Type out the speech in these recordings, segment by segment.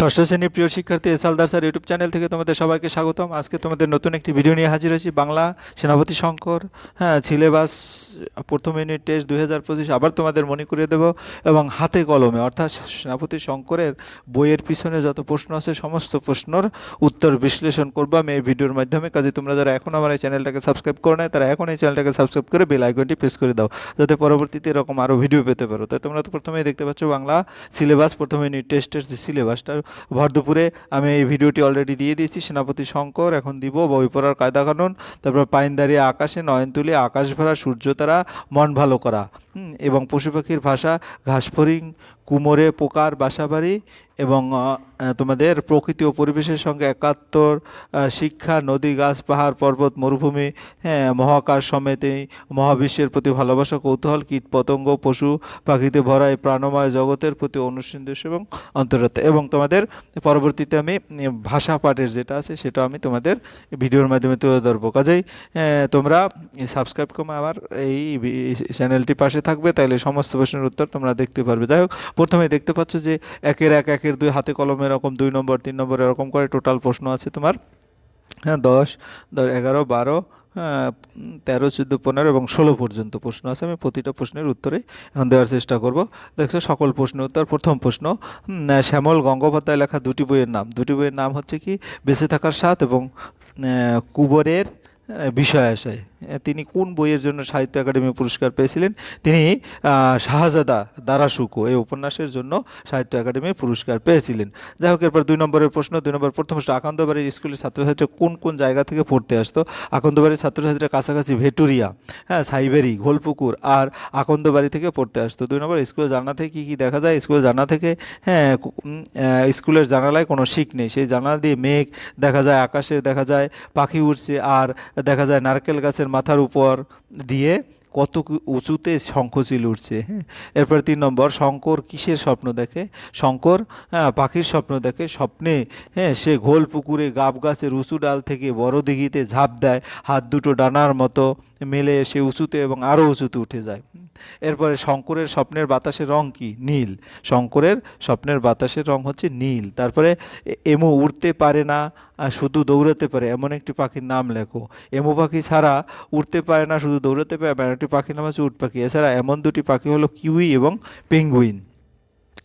ষষ্ঠ শ্রেণির প্রিয় শিক্ষার্থী S Aldar sir YouTube channel থেকে তোমাদের সবাইকে স্বাগতম। আজকে তোমাদের নতুন একটি ভিডিও নিয়ে হাজির হয়েছি। বাংলা সেনাপতি শঙ্কর হ্যাঁ সিলেবাস প্রথম ইউনিট টেস্ট দুই হাজার পঁচিশ আবার তোমাদের মনে করিয়ে দেবো এবং হাতে কলমে, অর্থাৎ সেনাপতি শঙ্করের বইয়ের পিছনে যত প্রশ্ন আছে, সমস্ত প্রশ্নর উত্তর বিশ্লেষণ করব আমি এই ভিডিওর মাধ্যমে। কাজে তোমরা যারা এখন আমার এই চ্যানেলটাকে সাবস্ক্রাইব করো নাই, তারা এখন এই চ্যানেলটাকে সাবস্ক্রাইব করে বেল আইকনটি প্রেস করে দাও, যাতে পরবর্তীতে এরকম আরও ভিডিও পেতে পারো। তাই তোমরা তো প্রথমেই দেখতে পাচ্ছ বাংলা সিলেবাস, প্রথম ইউনিট টেস্টের যে সিলেবাসটা ভর দুপুরে আমি এই ভিডিওটি অলরেডি দিয়ে দিয়েছি, সেনাপতি শঙ্কর, এখন দিব বই পড়ার কায়দা কানুন, তারপর পাইনদারি আকাশে নয়ন তুলে আকাশ ভরা, সূর্য তারা, মন ভালো করা। এবং পশু পাখির ভাষা ঘাসফরিং কুমোরে পোকার বাসাবাড়ি এবং তোমাদের প্রকৃতি ও পরিবেশের সঙ্গে একাত্তর শিক্ষা, নদী, গাছ, পাহাড়, পর্বত, মরুভূমি হ্যাঁ মহাকাশ সমেত এই মহাবিশ্বের প্রতি ভালোবাসা, কৌতূহল, কীট, পতঙ্গ, পশু পাখিতে ভরা এই প্রাণময় জগতের প্রতি অনুসন্দেশ এবং অন্তরাত্মা। এবং তোমাদের পরবর্তীতে আমি ভাষা পাঠের যেটা আছে, সেটা আমি তোমাদের ভিডিওর মাধ্যমে তুলে ধরবো। কাজেই তোমরা সাবস্ক্রাইব করে আমার এই চ্যানেলটি পাশে থাকবে তাহলে সমস্ত প্রশ্নের উত্তর তোমরা দেখতে পারবে। যাই হোক প্রথমে দেখতে পাচ্ছ যে একের এক এক একের দুই হাতে কলমে এরকম দুই নম্বর তিন নম্বর এরকম করে টোটাল প্রশ্ন আছে তোমার। হ্যাঁ দশ দশ এগারো বারো হ্যাঁ, তেরো চোদ্দ পনেরো এবং ষোলো পর্যন্ত প্রশ্ন আছে। আমি প্রতিটা প্রশ্নের উত্তরে এখন দেওয়ার চেষ্টা করব। দেখছ সকল প্রশ্নের উত্তর। প্রথম প্রশ্ন শ্যামল গঙ্গোপাধ্যায় লেখা দুটি বইয়ের নাম। দুটি বইয়ের নাম হচ্ছে কি? বেঁচে থাকার স্বাদ এবং কুবরের বিষয় আশয়। তিনি কোন বইয়ের জন্য সাহিত্য একাডেমি পুরস্কার পেয়েছিলেন? তিনি শাহজাদা দারাসুকো এই উপন্যাসের জন্য সাহিত্য একাডেমি পুরস্কার পেয়েছিলেন। যাই হোক, এরপর দুই নম্বরের প্রশ্ন, দুই নম্বর প্রথম প্রশ্ন আকান্দবাড়ির স্কুলের ছাত্রছাত্রীরা কোন কোন জায়গা থেকে পড়তে আসতো? আকান্দবাড়ির ছাত্রছাত্রীরা কাছাকাছি ভেটুরিয়া হ্যাঁ সাইবেরি, ঘোলপুকুর আর আকন্দবাড়ি থেকে পড়তে আসতো। দুই নম্বর, স্কুলের জানলা থেকে কী কী দেখা যায়? স্কুলের জানা থেকে হ্যাঁ স্কুলের জানালায় কোনো শিক নেই। সেই জানালা দিয়ে মেঘ দেখা যায়, আকাশে দেখা যায়, পাখি উড়ছে আর দেখা যায় নারকেল গাছের মাথার উপর দিয়ে কত উঁচুতে শঙ্খচিল উঠছে হ্যাঁ? এরপর তিন নম্বর, শঙ্কর কিসের স্বপ্ন দেখে? শঙ্কর হ্যাঁ পাখির স্বপ্ন দেখে, স্বপ্নে হ্যাঁ সে ঘোল পুকুরে গাব গাছের উঁচু ডাল থেকে বড় দিঘিতে ঝাঁপ দেয়, হাত দুটো ডানার মতো মেলে সে উঁচুতে এবং আরও উঁচুতে উঠে যায়। এরপরে শঙ্করের স্বপ্নের বাতাসের রং কি? নীল। শঙ্করের স্বপ্নের বাতাসের রং হচ্ছে নীল। তারপরে এমু উড়তে পারে না শুধু দৌড়াতে পারে, এমন একটি পাখির নাম লেখো। এমো পাখি ছাড়া উঠতে পারে না, শুধু দৌড়াতে পারে এমন একটি পাখির নাম হচ্ছে উট পাখি। এছাড়া এমন দুটি পাখি হলো কিউই এবং পেঙ্গুইন।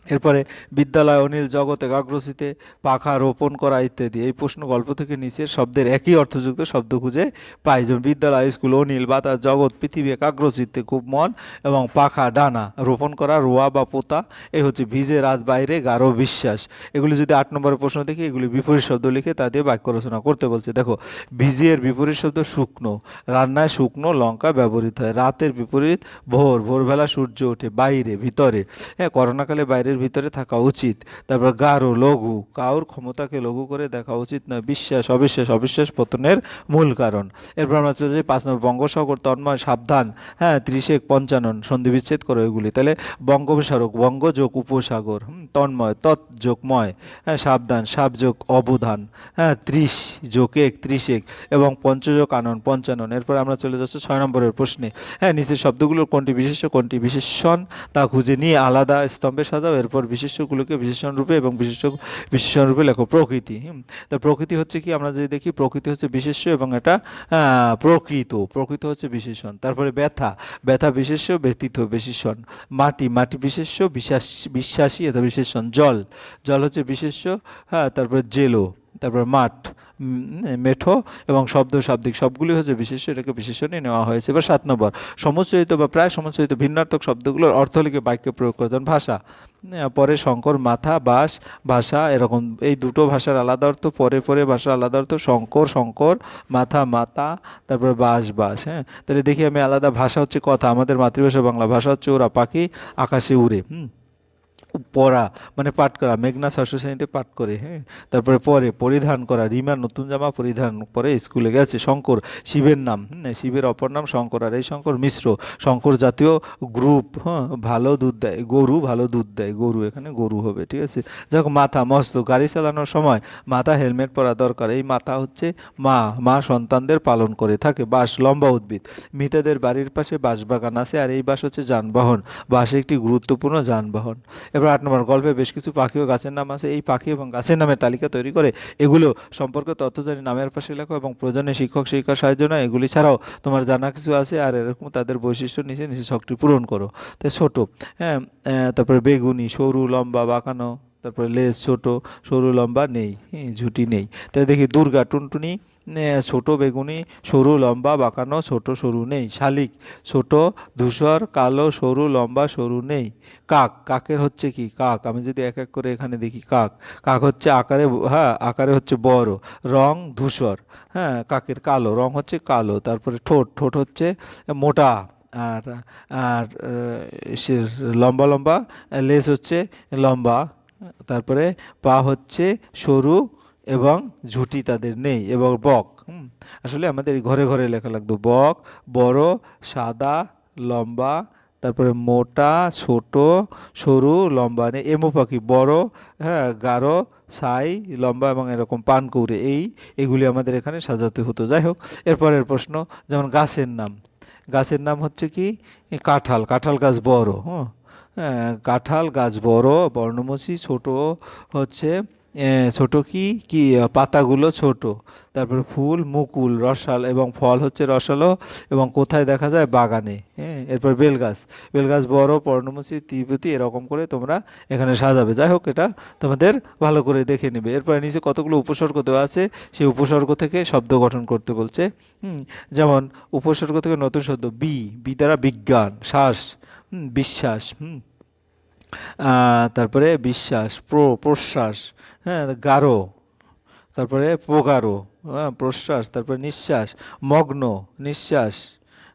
এরপরে বিদ্যালয় অনিল জগতে একাগ্রসিতে পাখা রোপণ করা ইত্যাদি। এই প্রশ্ন গল্প থেকে নিচের শব্দের একই অর্থযুক্ত শব্দ খুঁজে পাই যেমন বিদ্যালয়, স্কুল, অনিল, বাতাস, জগৎ, পৃথিবী, একাগ্রচিত্তে খুব মন এবং পাখা, ডানা রোপণ করা, রোয়া বা পোতা এই হচ্ছে ভিজে রাত বাইরে গাঢ় বিশ্বাস। এগুলি যদি আট নম্বরের প্রশ্ন দেখি, এগুলি বিপরীত শব্দ লিখে তা দিয়ে বাক্য রচনা করতে বলছে। দেখো, ভিজিয়ের বিপরীত শব্দ শুকনো, রান্নায় শুকনো লঙ্কা ব্যবহৃত হয়। রাতের বিপরীত ভোর, ভোরবেলা সূর্য ওঠে বাইরে, ভিতরে। হ্যাঁ করোনাকালে বাইরের ভিতরে থাকা উচিত। তারপর গাঢ়, লঘু, কাউর ক্ষমতাকে লঘু করে দেখা উচিত নয়। বিশ্বাস, অবিশ্বাস অবিশ্বাস পতনের মূল কারণ। এরপর আমরা চলে যাই পাঁচ নম্বর বঙ্গসাগর তন্ময়, সাবধান। হ্যাঁ ত্রিশেক, পঞ্চানন সন্ধি বিচ্ছেদ করো এগুলি। তাহলে বঙ্গোপসাগর বঙ্গ যোগ উপসাগর তন্ময়, তৎ যোগ ময়। হ্যাঁ সাবধান, সাব যোগ অবধান। হ্যাঁ ত্রিশ যোগ এক ত্রিশেক এবং পঞ্চযোগ আনন, পঞ্চানন। এরপর আমরা চলে যাচ্ছি ছয় নম্বরের প্রশ্নে। হ্যাঁ নিচের শব্দগুলোর কোনটি বিশেষ্য কোনটি বিশেষণ তা খুঁজে নিয়ে আলাদা স্তম্ভে সাজাও। এরপর বিশেষ্যগুলোকে বিশেষণ রূপে এবং বিশেষ বিশেষণ রূপে লেখো প্রকৃতি তা প্রকৃতি হচ্ছে কি? আমরা যদি দেখি, প্রকৃতি হচ্ছে বিশেষ্য এবং এটা প্রকৃত। প্রকৃত হচ্ছে বিশেষণ তারপরে ব্যথা। ব্যথা বিশেষ্য ব্যতীত বিশেষণ মাটি। মাটি বিশেষ্য, বিশ্বাস, বিশ্বাসী, এটা বিশেষণ জল। জল হচ্ছে বিশেষ্য হ্যাঁ তারপরে জেলো। তারপর মাঠ মেঠো এবং শব্দ শাব্দিক সবগুলি হচ্ছে বিশেষ্য এটাকে বিশেষণে নেওয়া হয়েছে। এবার সাত নম্বর সমুচ্চয়িত বা প্রায় সমুচ্চয়িত ভিন্নার্থক শব্দগুলোর অর্থ লিখে বাক্যে প্রয়োগ করে। যেমন ভাষা পরে শঙ্কর, মাথা বাস ভাষা এরকম। এই দুটো ভাষার আলাদা অর্থ, পরে পরে ভাষার আলাদা অর্থ, শঙ্কর শঙ্কর, মাথা, মাতা, তারপরে বাস বাস হ্যাঁ? তাহলে দেখি আমি আলাদা ভাষা হচ্ছে কথা। আমাদের মাতৃভাষা বাংলা ভাষা হচ্ছে ওরা পাখি, আকাশে উড়ে, হুম? পরা মানে পাঠ করা মেঘনা ষষ্ঠ শ্রেণীতে পাঠ করে হ্যাঁ? তারপরে পরে পরিধান করা রিমা নতুন জামা পরিধান করে স্কুলে গেছে শঙ্কর শিবের নাম হুম, শিবের অপর নাম শঙ্কর আর এই শঙ্কর মিশ্র শঙ্কর জাতীয় গ্রুপ হ্যাঁ? ভালো দুধ দেয় গরু ভালো দুধ দেয় গরু এখানে গরু হবে ঠিক আছে? যখন মাথা মস্ত গাড়ি চালানোর সময় মাথা হেলমেট পরা দরকার এই মাথা হচ্ছে মা মা সন্তানদের পালন করে থাকে বাঁশ লম্বা উদ্ভিদ মৃতদের বাড়ির পাশে বাঁশবাগান আছে আর এই বাস হচ্ছে যানবাহন বাস একটি গুরুত্বপূর্ণ যানবাহন এরপর আট নম্বর গল্পে বেশ কিছু পাখি ও গাছের নাম আছে। এই পাখি এবং গাছের নামের তালিকা তৈরি করে এগুলো সম্পর্কে তথ্য জানি, নামের পাশে লেখো এবং প্রয়োজনে শিক্ষক শিক্ষার সাহায্য নয় এগুলি ছাড়াও তোমার জানা কিছু আছে আর এরকম তাদের বৈশিষ্ট্য নিচে নিচে শখটি পূরণ করো। তাই ছোট হ্যাঁ তারপরে বেগুনি, সরু, লম্বা, বাঁকানো, তারপরে লেজ ছোট, সরু, লম্বা নেই ঝুঁটি নেই। তাই দেখি দুর্গা, টুনটুনি ছোট বেগুনি, সরু লম্বা, বাঁকানো ছোট সরু নেই। শালিক, ছোট, ধূসর, কালো, সরু, লম্বা, সরু নেই। কাক, কাকের হচ্ছে কি? কাক, আমি যদি এক এক করে এখানে দেখি কাক। কাক হচ্ছে আকারে হ্যাঁ আকারে হচ্ছে বড়। রং ধূসর হ্যাঁ কাকের কালো, রং হচ্ছে কালো। তারপরে ঠোঁট ঠোঁট হচ্ছে মোটা। আর আর সে লম্বা লম্বা লেজ হচ্ছে লম্বা। তারপরে পা হচ্ছে সরু এবং ঝুঁটি তাদের নেই এবং বক আসলে আমাদের ঘরে ঘরে লেখা লাগতো বক, বড়, সাদা, লম্বা, তারপরে মোটা, ছোট, সরু, লম্বা নেই এমু পাখি বড় হ্যাঁ গাঢ় ছাই লম্বা এবং এরকম পান পানকৌড়ে এই, এগুলি আমাদের এখানে সাজাতে হতো। যাই হোক, এরপরের প্রশ্ন, যেমন গাছের নাম গাছের নাম হচ্ছে কি? কাঁঠাল কাঁঠাল গাছ বড় হ্যাঁ কাঁঠাল গাছ বড়, বর্ণমোচী, ছোট হচ্ছে ছোট কি? কি পাতাগুলো ছোট। তারপরে ফুল, মুকুল, রসাল এবং ফল হচ্ছে রসালো এবং কোথায় দেখা যায়? বাগানে। হ্যাঁ এরপর বেলগাছ। বেলগাছ বড়, পর্ণমোচী তীব্রতি এরকম করে তোমরা এখানে সাজাবে। যাই হোক, এটা তোমাদের ভালো করে দেখে নেবে। এরপরে নিচে কতগুলো উপসর্গ দেওয়া আছে, সেই উপসর্গ থেকে শব্দ গঠন করতে বলছে। হুম, যেমন উপসর্গ থেকে নতুন শব্দ বি। বি দ্বারা বিজ্ঞান, শ্বাস। বিশ্বাস। হুম তারপরে বিশ্বাস, প্র, প্রশ্বাস। হ্যাঁ গারো, তারপরে প্রগাঢ় হ্যাঁ প্রশ্বাস, তারপরে নিঃশ্বাস, মগ্ন, নিঃশ্বাস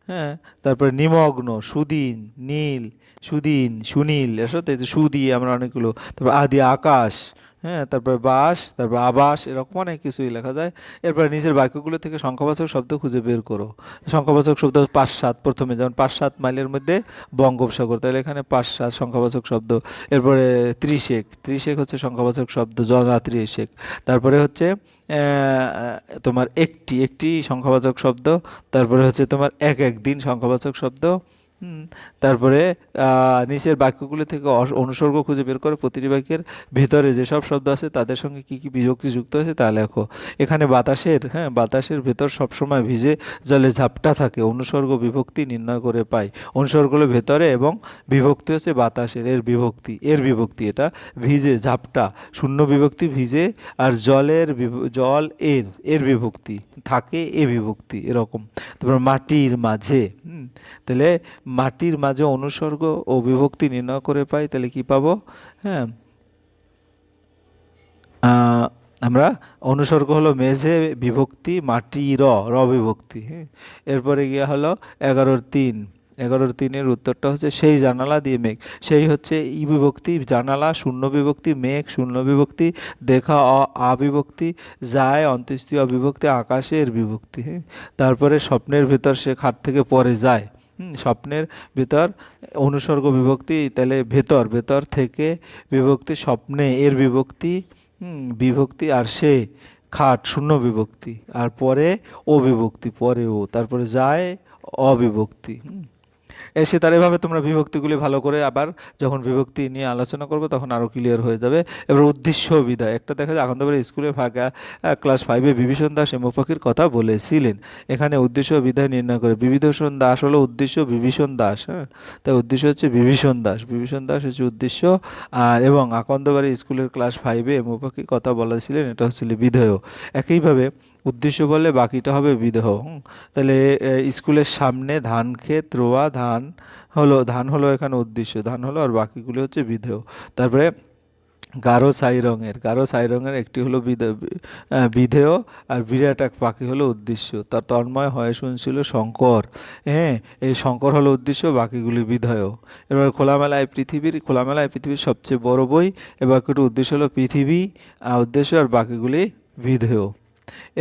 হ্যাঁ তারপরে নিমগ্ন, সুদিন, নীল, সুদিন, সুনীল এসব তো সুদি আমরা অনেকগুলো, তারপর আদি আকাশ হ্যাঁ তারপরে বাস তারপর আবাস, এরকম অনেক কিছুই লেখা যায়। এরপরে নিজের বাক্যগুলো থেকে সংখ্যাবাচক শব্দ খুঁজে বের করো। সংখ্যাবাচক শব্দ পাঁচ সাত প্রথমে, যেমন পাঁচ সাত মাইলের মধ্যে বঙ্গোপসাগর, তাহলে এখানে পাঁচ সাত সংখ্যাবাচক শব্দ। এরপরে ত্রিশেক ত্রিশেক হচ্ছে সংখ্যাবাচক শব্দ জনা শেখ তারপরে হচ্ছে তোমার একটি একটি সংখ্যাবাচক শব্দ। তারপরে হচ্ছে তোমার এক এক দিন সংখ্যাবাচক শব্দ। তারপরে নিচের বাক্যগুলো থেকে অনুসর্গ খুঁজে বের করে প্রতিটি বাক্যের ভেতরে যেসব শব্দ আছে তাদের সঙ্গে কি কি বিভক্তি যুক্ত আছে তা লেখো। এখানে বাতাসের হ্যাঁ বাতাসের ভেতর সবসময় ভিজে জলে ঝাপটা থাকে, অনুসর্গ, বিভক্তি নির্ণয় করে পাই। অনুসর্গ হলো ভেতরে এবং বিভক্তি হচ্ছে বাতাসের, এর বিভক্তি এর বিভক্তি এটা। ভিজে ঝাপটা, শূন্য বিভক্তি ভিজে আর জলের জল এর এর বিভক্তি, থাকে এ বিভক্তি, এরকম। তারপর মাটির মাঝে তাহলে মাটির মাঝে অনুসর্গ ও বিভক্তি নির্ণয় করে পাই, তাহলে কি পাবো? হ্যাঁ। আমরা অনুসর্গ হলো মেঝে বিভক্তি, মাটি র র বিভক্তি হ্যাঁ। এরপরে গিয়ে হলো এগারোর তিন। এগারোর তিনের উত্তরটা হচ্ছে সেই জানালা দিয়ে মেঘ। সেই হচ্ছে ই বিভক্তি, জানালা, শূন্য বিভক্তি, মেঘ, শূন্য বিভক্তি, দেখা অ আবিভক্তি যায়, অন্ত্যেষ্টিয় অবিভক্তি আকাশের বিভক্তি হ্যাঁ। তারপরে স্বপ্নের ভেতর সে খাট থেকে পরে যায়। স্বপ্নের ভেতর, অনুসর্গ বিভক্তি, তাহলে ভেতর ভেতর থেকে বিভক্তি, স্বপ্নে এর বিভক্তি বিভক্তি আর সে, খাট, শূন্য বিভক্তি, আর পরে ও বিভক্তি পরে ও, তারপরে যায় অবিভক্তি। এসে তার এভাবে তোমরা বিভক্তিগুলি ভালো করে আবার যখন বিভক্তি নিয়ে আলোচনা করবে, তখন আরও ক্লিয়ার হয়ে যাবে। এবার উদ্দেশ্য বিদায়। একটা দেখা যায়, আনন্দবাড়ি স্কুলে ফাঁকা ক্লাস ফাইভে বিভীষণ দাস এমু পাখির কথা বলেছিলেন। এখানে উদ্দেশ্য বিদায় নির্ণয় করে, বিভীষণ দাস হলো উদ্দেশ্য বিভীষণ দাস হ্যাঁ? তাই উদ্দেশ্য হচ্ছে বিভীষণ দাস। বিভীষণ দাস হচ্ছে উদ্দেশ্য। আর, এবং আকন্দবাড়ি স্কুলের ক্লাস ফাইভে এমু পাখির কথা বলেছিলেন, এটা হচ্ছে বিধেয়। একইভাবে উদ্দেশ্য বলে বাকিটা হবে বিদেহ। তাহলে স্কুলের সামনে ধান ক্ষেত রোয়া ধান হলো ধান হলো এখানে উদ্দেশ্য ধান হলো আর বাকিগুলি হচ্ছে বিধেয় তারপরে গাঢ় ছাই রঙের গাঢ় ছাই রঙের একটি হলো বিধে- বিধেয় আর বিরাট এক পাখি হলো উদ্দেশ্য। তার তন্ময় হয়ে শুনছিল শঙ্কর। হ্যাঁ এই শঙ্কর হলো উদ্দেশ্য বাকিগুলি বিধেয়। এবার খোলামেলায় পৃথিবীর খোলামেলায় পৃথিবীর সবচেয়ে বড় বই এবার একটু উদ্দেশ্য হলো পৃথিবী আহ, উদ্দেশ্য আর বাকিগুলি বিধেয়।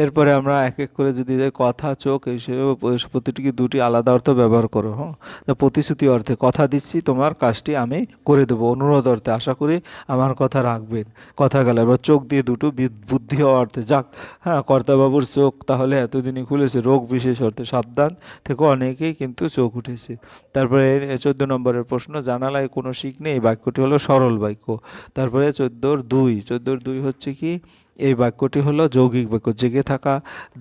এরপরে আমরা এক এক করে যদি কথা, চোখ এইসব প্রতিটিকে দুটি আলাদা অর্থ ব্যবহার করো হ্যাঁ? প্রতিশ্রুতি অর্থে কথা দিচ্ছি, তোমার কাজটি আমি করে দেবো, অনুরোধ অর্থে আশা করি আমার কথা রাখবেন। কথা গেল, এবার চোখ দিয়ে দুটো বুদ্ধি অর্থে, যাক হ্যাঁ কর্তাবাবুর চোখ তাহলে এতদিনই খুলেছে, রোগ বিশেষ অর্থে সাবধান থেকে অনেকেই কিন্তু চোখ উঠেছে। তারপরে চোদ্দ নম্বরের প্রশ্ন, জানালায় কোনো শিখ নেই, বাক্যটি হলো সরল বাক্য। তারপরে চোদ্দোর দুই চোদ্দোর দুই হচ্ছে কি? এই বাক্যটি হলো যৌগিক বাক্য। জেগে থাকা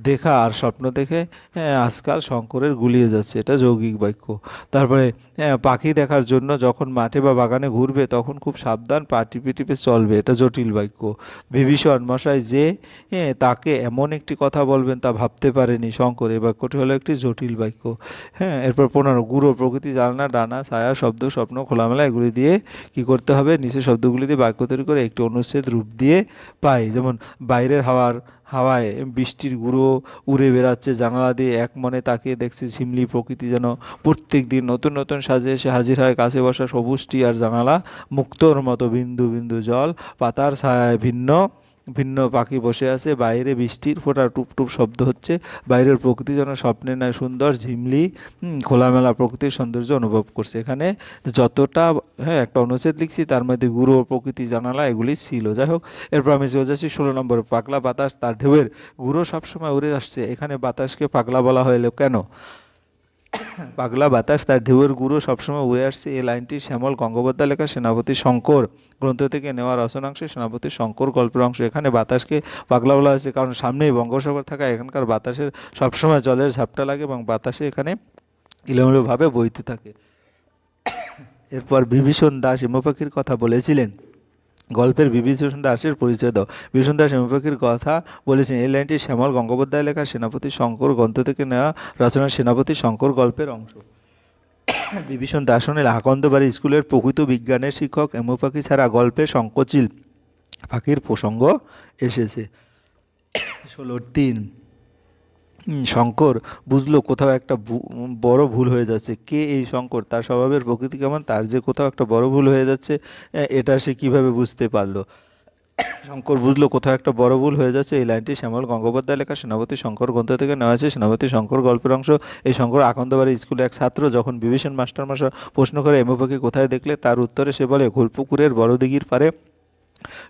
দেখা আর স্বপ্ন দেখে হ্যাঁ, আজকাল শঙ্করের গুলিয়ে যাচ্ছে। এটা যৌগিক বাক্য। তারপরে হ্যাঁ, পাখি দেখার জন্য যখন মাঠে বা বাগানে ঘুরবে তখন খুব সাবধান পা টিপে টিপে চলবে। এটা জটিল বাক্য। বিভীষণ মশাই যে হ্যাঁ, তাকে এমন একটি কথা বলবেন তা ভাবতে পারেনি শঙ্কর। এই বাক্যটি হলো একটি জটিল বাক্য। হ্যাঁ এরপর পনেরো গুরু প্রকৃতি জানলা ডানা ছায়া শব্দ স্বপ্ন খোলামেলা এগুলি দিয়ে কি করতে হবে? নিচের শব্দগুলি দিয়ে বাক্য তৈরি করে একটি অনুচ্ছেদ রূপ দিয়ে পাই। যেমন বাইরের হাওয়ার হাওয়ায় বৃষ্টির গুঁড়ো উড়ে বেড়াচ্ছে। জানালা দিয়ে এক মনে তাকিয়ে দেখছে ঝিমলি প্রকৃতি যেন প্রত্যেক দিন নতুন নতুন সাজে এসে হাজির হয়। কাছে বসা সবুজটি আর জানালা মুক্তর মতো বিন্দু বিন্দু জল, পাতার ছায়ায় ভিন্ন। ভিন্ন পাখি বসে আছে। বাইরে বৃষ্টির ফোঁটা টুপ টুপ শব্দ হচ্ছে। বাইরের প্রকৃতি যেন স্বপ্নে নয় সুন্দর, ঝিমলি খোলামেলা প্রকৃতির সৌন্দর্য অনুভব করছে। এখানে যতটা হ্যাঁ একটা অনুচ্ছেদ লিখছি, তার মধ্যে গুরু প্রকৃতি জানালা এগুলি ছিল। যাই হোক, এরপর আমি চলে যাচ্ছি ষোলো নম্বরে। পাগলা বাতাস, তার ঢেউয়ের গুঁড়ো সবসময় উড়ে আসছে। এখানে বাতাসকে পাগলা বলা হলো কেন? পাগলা বাতাস, তার ঢেউয়ের গুঁড়ো সবসময় উড়ে আসছে। এই লাইনটি শ্যামল গঙ্গোপাধ্যায় লেখা সেনাপতি শঙ্কর গ্রন্থ থেকে নেওয়া রচনাংশ সেনাপতি শঙ্কর গল্পের অংশ। এখানে বাতাসকে পাগলা বলা হয়েছে, কারণ সামনেই বঙ্গোপসাগর থাকা এখানকার বাতাসের সবসময় জলের ঝাপটা লাগে এবং বাতাসে এখানে ইলোমেলোভাবে বইতে থাকে। এরপর বিভীষণ দাস হিমপাখির কথা বলেছিলেন। গল্পের বিভীষণ দাসের পরিচয় দাও। বিভীষণ দাস হিম কথা বলেছেন। এই লাইনটি শ্যামল গঙ্গোপাধ্যায় লেখা সেনাপতি শঙ্কর গ্রন্থ থেকে নেওয়া রচনা সেনাপতি শঙ্কর গল্পের অংশ। বিভীষণ দাসনের আকন্দবাড়ি স্কুলের প্রকৃত বিজ্ঞানের শিক্ষক। পাখি ছাড়া গল্পে সংকোচিল পাখির প্রসঙ্গ এসেছে। ষোলোর তিন। শঙ্কর বুঝলো কোথাও একটা বড় ভুল হয়ে যাচ্ছে। কে এই শঙ্কর? তার স্বভাবের প্রকৃতি কেমন? তার যে কোথাও একটা বড় ভুল হয়ে যাচ্ছে এটা সে কীভাবে বুঝতে পারল? শঙ্কর বুঝলো কোথাও একটা বড় ভুল হয়ে যাচ্ছে, এই লাইনটি শ্যামল গঙ্গোপাধ্যায় লেখা, সেনাপতি শঙ্কর গ্রন্থ থেকে নেওয়া হয়েছে। সেনাপতি শঙ্কর গল্পের অংশ। এই শঙ্কর আকন্দবাড়ি স্কুলে এক ছাত্র যখন বিভীষণ মাস্টার মাস্টার প্রশ্ন করে এমোপাকে কোথায় দেখলে? তার উত্তরে সে বলে ঘোলপুকুরের বড় দিঘির পারে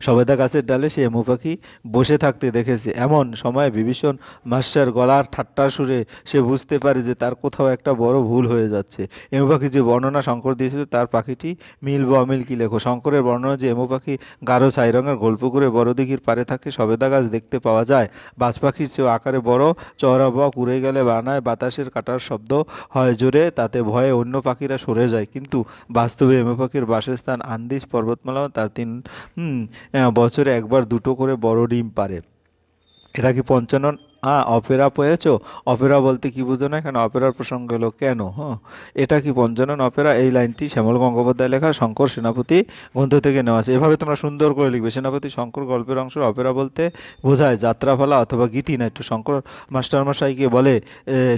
সবেদা গাছের ডালে সে এমু পাখি বসে থাকতে দেখেছে। এমন সময় বিভীষণ মাস্টার গলার ঠাট্টা সুরে সে বুঝতে পারে যে তার কোথাও একটা বড় ভুল হয়ে যাচ্ছে। এমু পাখি যে বর্ণনা শঙ্কর দিয়েছিল, তার পাখিটি মিল বা অমিল কি লেখো? শঙ্করের বর্ণনা যে এমু পাখি গাঢ় ছাই রঙের গল্পপুকুরে বড় দিঘির পারে থাকে সবেদা গাছ দেখতে পাওয়া যায়। বাজ পাখির চেয়েও আকারে বড়, চওড়া বক উড়ে গেলে বানায়, বাতাসের কাটার শব্দ হয় জোরে, তাতে ভয়ে অন্য পাখিরা সরে যায়। কিন্তু বাস্তবে এমু পাখির বাসস্থান আন্দিস পর্বতমালা তার তিন বছরে একবার দুটো করে বড় ডিম পারে। এটা কি পঞ্চানন? আ অপেরা পেয়েছ? অপেরা বলতে কি বুঝো না এখানে অপেরার প্রসঙ্গ হলো কেন? হ্যাঁ এটা কি পঞ্চানন অপেরা? এই লাইনটি শ্যামল গঙ্গোপাধ্যায় লেখা শঙ্কর সেনাপতি গ্রন্থ থেকে নেওয়া আছে। এভাবে তোমরা সুন্দর করে লিখবে। সেনাপতি শঙ্কর গল্পের অংশ অপেরা বলতে বোঝায় যাত্রাপালা অথবা গীতি নাট্য শঙ্কর মাস্টারমশাইকে বলে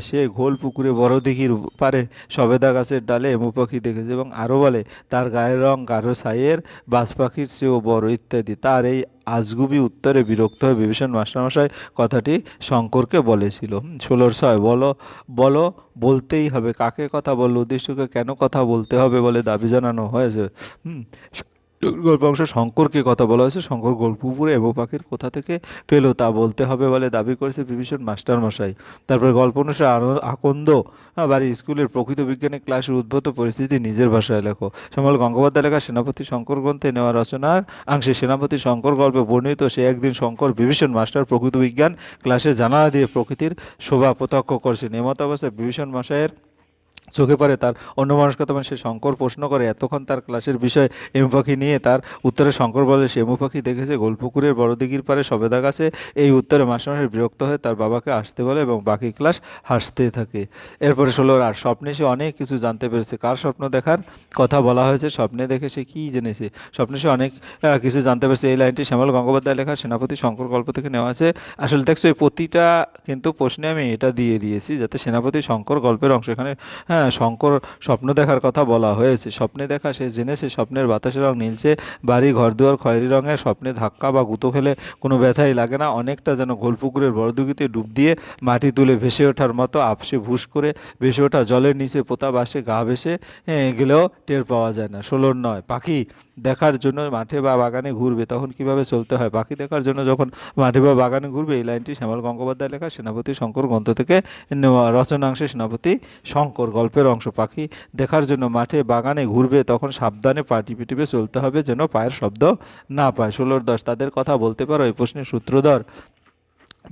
সে ঘোল পুকুরে বড় দিঘির পারে, সবেদা গাছের ডালে এমু পাখি দেখেছে এবং আরও বলে, তার গায়ের রং গাঢ় ছাইয়ের, বাজ পাখির চেয়েও বড় ইত্যাদি। তার এই আজগুবি উত্তরে বিরক্ত হয়ে বিভীষণ মাস্টারমশাই কথাটি শঙ্করকে বলেছিল। ষোলোর ছয়, বলো বলো, বলতেই হবে। কাকে কথা বলল? উদ্দেশ্যকে কেন কথা বলতে হবে বলে দাবি জানানো হয়েছে? হুম গল্প অংশ শঙ্করকে কথা বলা হয়েছে। শঙ্কর গল্পপুরে এবং পাখির কোথা থেকে পেল তা বলতে হবে বলে দাবি করেছে বিভীষণ মাস্টার মশাই তারপরে গল্প অনুসারে আকন্দ হ্যাঁ, বাড়ি স্কুলের প্রকৃত বিজ্ঞানের ক্লাসের উদ্ভূত পরিস্থিতি নিজের ভাষায় লেখো। শ্যামল গঙ্গোপাধ্যায় লেখা সেনাপতি শঙ্কর গ্রন্থে নেওয়া রচনার অংশে সেনাপতি শঙ্কর গল্পে বর্ণিত সে একদিন শঙ্কর বিভীষণ মাস্টার প্রকৃত বিজ্ঞান ক্লাসে জানালা দিয়ে প্রকৃতির শোভা প্রত্যক্ষ করছেন। এমত অবস্থায় বিভীষণ মশাইয়ের চোখে পড়ে তার অন্য মানুষকে তখন সে শঙ্কর প্রশ্ন করে, এতক্ষণ তার ক্লাসের বিষয় এমু পাখি নিয়ে তার উত্তরে শঙ্কর বলে, সে এমু পাখি দেখেছে গোলপুকুরের বড় দিঘির পারে সবেদা গাছে। এই উত্তরে মাস্টারমশাই বিরক্ত হয়ে তার বাবাকে আসতে বলে এবং বাকি ক্লাস হাসতে থাকে। এরপরে ষোলো আর স্বপ্নে সে অনেক কিছু জানতে পেরেছে। কার স্বপ্ন দেখার কথা বলা হয়েছে? স্বপ্নে দেখে সে কী জেনেছে? স্বপ্নে সে অনেক কিছু জানতে পেরেছে। এই লাইনটি শ্যামল গঙ্গোপাধ্যায় লেখা সেনাপতি শঙ্কর গল্প থেকে নেওয়া আছে। আসলে দেখছ, এই প্রতিটা কিন্তু প্রশ্নে আমি এটা দিয়ে দিয়েছি, যাতে সেনাপতি শঙ্কর গল্পের অংশ এখানে হ্যাঁ হ্যাঁ শঙ্কর স্বপ্ন দেখার কথা বলা হয়েছে। স্বপ্নে দেখা সে জেনেছে স্বপ্নের বাতাসের রং নীলছে বাড়ি, ঘরদুয়ার, খয়েরি রঙের স্বপ্নে ধাক্কা বা গুঁতো খেলে কোনো ব্যথাই লাগে না। অনেকটা যেন গোলপুকুরের বড়দুগিতে ডুব দিয়ে মাটি তুলে ভেসে ওঠার মতো আপসে ভুস করে ভেসে ওঠা জলের নিচে পোতা বাসে গা ভেসে গেলেও টের পাওয়া যায় না। ষোলোর নয়, পাখি দেখার জন্য মাঠে বা বাগানে ঘুরবে, তখন কীভাবে চলতে হয়? পাখি দেখার জন্য যখন মাঠে বা বাগানে ঘুরবে, এই লাইনটি শ্যামল গঙ্গোপাধ্যায় লেখা সেনাপতি শঙ্কর গ্রন্থ থেকে রচনাংশে সেনাপতি শঙ্কর গল্পের অংশ পাখি দেখার জন্য মাঠে বাগানে ঘুরবে, তখন সাবধানে পা টিপে টিপে চলতে হবে যেন পায়ের শব্দ না পায়। ষোলোর দশ, তাদের কথা বলতে পারো, এই প্রশ্নের সূত্রধর।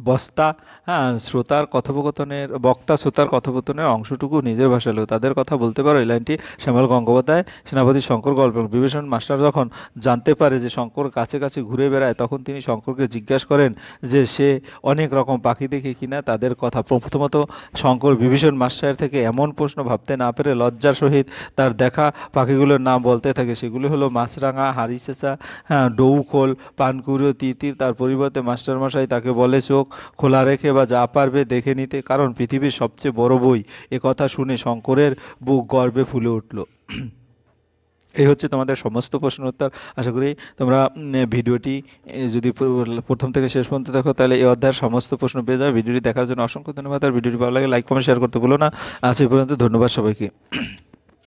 বস্তা হ্যাঁ শ্রোতার কথোপকথনের, বক্তা, শ্রোতার কথোপকথনের অংশটুকু নিজের ভাষায় তাদের কথা বলতে পারো। এই লাইনটি শ্যামল গঙ্গোপাধ্যায়, সেনাপতি শঙ্কর গল্প, বিভীষণ মাস্টার যখন জানতে পারে যে শঙ্কর কাছে কাছে ঘুরে বেড়ায়, তখন তিনি শঙ্করকে জিজ্ঞাসা করেন যে সে অনেক রকম পাখি দেখে কিনা তাদের কথা প্রথমত শঙ্কর বিভীষণ মাস্টারের থেকে এমন প্রশ্ন ভাবতে না পেরে লজ্জার সহিত তার দেখা পাখিগুলোর নাম বলতে থাকে। সেগুলি হলো মাছরাঙা হারিচেঁচা হ্যাঁ ডৌখোল পানকুড়ো তিতির, তার পরিবর্তে মাস্টারমশাই তাকে বলে চোখ খোলা রেখে বা যা পারবে দেখে নিতে, কারণ পৃথিবীর সবচেয়ে বড় বই। এ কথা শুনে শঙ্করের বুক গর্বে ফুলে উঠল। এই হচ্ছে তোমাদের সমস্ত প্রশ্ন উত্তর। আশা করি তোমরা ভিডিওটি যদি প্রথম থেকে শেষ পর্যন্ত দেখো, তাহলে এই অধ্যায়ের সমস্ত প্রশ্ন পেয়ে যাবে। ভিডিওটি দেখার জন্য অসংখ্য ধন্যবাদ, আর ভিডিওটি ভালো লাগে, লাইক, কমেন্ট, শেয়ার করতে ভুলো না। আজ এই পর্যন্ত ধন্যবাদ সবাইকে।